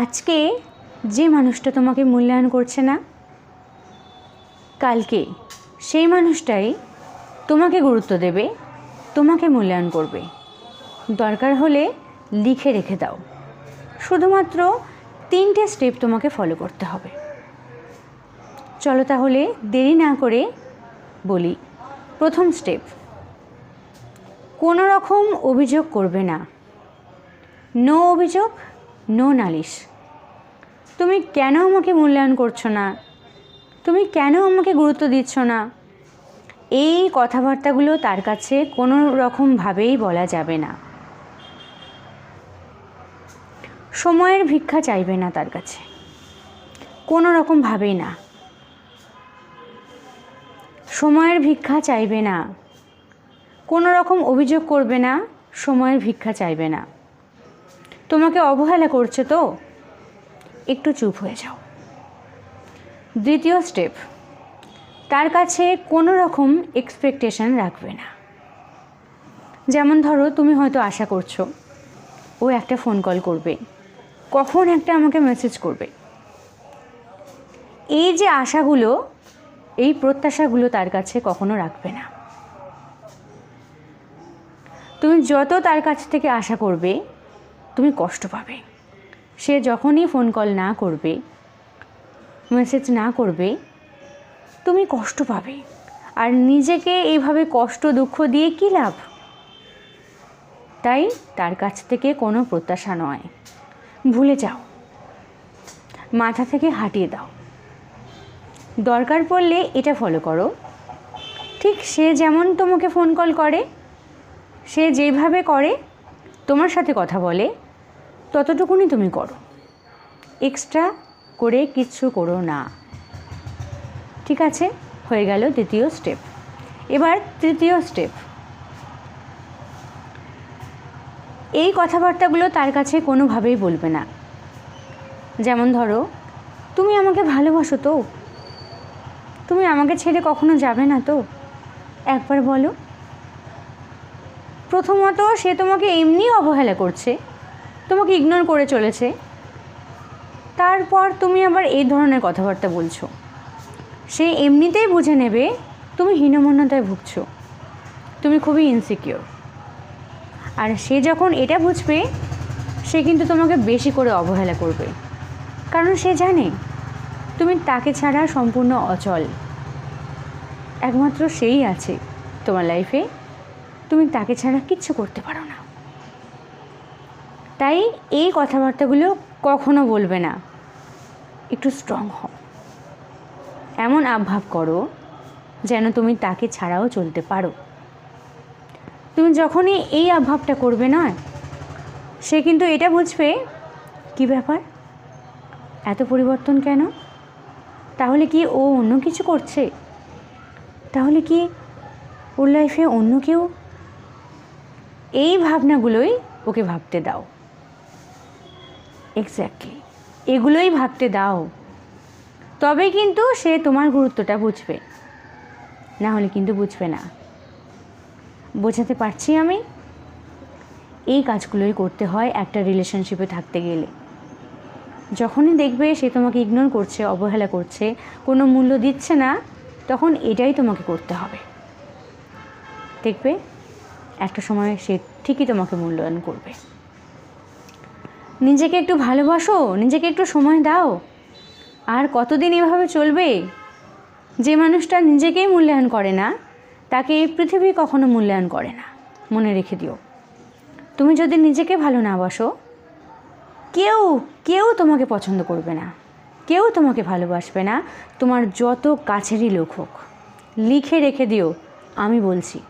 আজকে যে মানুষটা তোমাকে মূল্যায়ন করছে না, কালকে সেই মানুষটাই তোমাকে গুরুত্ব দেবে, তোমাকে মূল্যায়ন করবে। দরকার হলে লিখে রেখে দাও। শুধুমাত্র তিনটে স্টেপ তোমাকে ফলো করতে হবে। চলো তাহলে দেরি না করে বলি, প্রথম স্টেপ কোনো রকম অভিযোগ করবে না। নো অভিযোগ নো নালিশ। তুমি কেন আমাকে মূল্যায়ন করছ না? তুমি কেন আমাকে গুরুত্ব দিচ্ছ না? এই কথাবার্তাগুলো তার কাছে কোনো রকমভাবেই বলা যাবে না। সময়ের ভিক্ষা চাইবে না তার কাছে। কোনো রকমভাবেই না। সময়ের ভিক্ষা চাইবে না। কোনো রকম অভিযোগ করবে না, সময়ের ভিক্ষা চাইবে না। তোমাকে অবহেলা করছে তো? একটু চুপ হয়ে যাও। দ্বিতীয় স্টেপ তার কাছে কোনো রকম এক্সপেকটেশন রাখবে না। যেমন ধরো, তুমি হয়তো আশা করছ, ও একটা ফোন কল করবে। কখন একটা আমাকে মেসেজ করবে? এই যে আশাগুলো, এই প্রত্যাশাগুলো তার কাছে কখনো রাখবে না। তুমি যত তার কাছ থেকে আশা করবে তুমি কষ্ট পাবে। সে যখনই ফোন কল না করবে মেসেজ না করবে, তুমি কষ্ট পাবে। আর নিজেকে এইভাবে কষ্ট, দুঃখ দিয়ে কী লাভ? তাই তার কাছ থেকে কোনো প্রত্যাশা নয়। ভুলে যাও। মাথা থেকে হাঁটিয়ে দাও। দরকার পড়লে এটা ফলো করো। ঠিক সে যেমন তোমাকে ফোন কল করে, সে যেভাবে করে, তোমার সাথে কথা বলে ততটুকুনি তুমি করো। এক্সট্রা করে কিচ্ছু করো না। ঠিক আছে? হয়ে গেল দ্বিতীয় স্টেপ। এবার তৃতীয় স্টেপ। এই কথাবার্তাগুলো তার কাছে কোনোভাবেই বলবে না। যেমন ধরো, তুমি আমাকে ভালোবাসো তো? তুমি আমাকে ছেড়ে কখনো যাবে না তো? একবার বলো। প্রথমত সে তোমাকে এমনি অবহেলা করছে। তোমাকে ইগনোর করে চলেছে। তারপর তুমি আবার এই ধরনের কথাবার্তা বলছো। সে এমনিতেই বুঝে নেবে তুমি হীনমন্যতায় ভুগছো। তুমি খুবই ইনসিকিওর আর সে যখন এটা বুঝবে, সে কিন্তু তোমাকে বেশি করে অবহেলা করবে। কারণ সে জানে, তুমি তাকে ছাড়া সম্পূর্ণ অচল। একমাত্র সেই আছে তোমার লাইফে তুমি তাকে ছাড়া কিচ্ছু করতে পারো না। তাই এই কথাবার্তাগুলো কখনো বলবে না। একটু স্ট্রং হও। এমন আভাব করো যেন তুমি তাকে ছাড়াও চলতে পারো। তুমি যখনই এই আভাবটা করবে নয় সে কিন্তু এটা বুঝবে, কি ব্যাপার? এত পরিবর্তন কেন? তাহলে কি ও অন্য কিছু করছে? তাহলে কি ওর লাইফে অন্য কেউ? এই ভাবনাগুলোই ওকে ভাবতে দাও। এক্স্যাক্টলি এগুলোই ভাবতে দাও। তবে কিন্তু সে তোমার গুরুত্বটা বুঝবে। না হলে কিন্তু বুঝবে না। বোঝাতে পারছি আমি? এই কাজগুলোই করতে হয় একটা রিলেশনশিপে থাকতে গেলে। যখনই দেখবে সে তোমাকে ইগনোর করছে, অবহেলা করছে, কোনো মূল্য দিচ্ছে না, তখন এটাই তোমাকে করতে হবে। দেখবে, একটা সময় সে ঠিকই তোমাকে মূল্যায়ন করবে। নিজেকে একটু ভালোবাসো, নিজেকে একটু সময় দাও। আর কতদিন এভাবে চলবে? যে মানুষটা নিজেকেই মূল্যায়ন করে না, তাকে এই পৃথিবী কখনো মূল্যায়ন করে না। মনে রেখে দিও। তুমি যদি নিজেকে ভালো না বাসো, কেউ কেউ তোমাকে পছন্দ করবে না। কেউ তোমাকে ভালোবাসবে না। তোমার যত কাছেরই লোক হোক। লিখে রেখে দিও, আমি বলছি।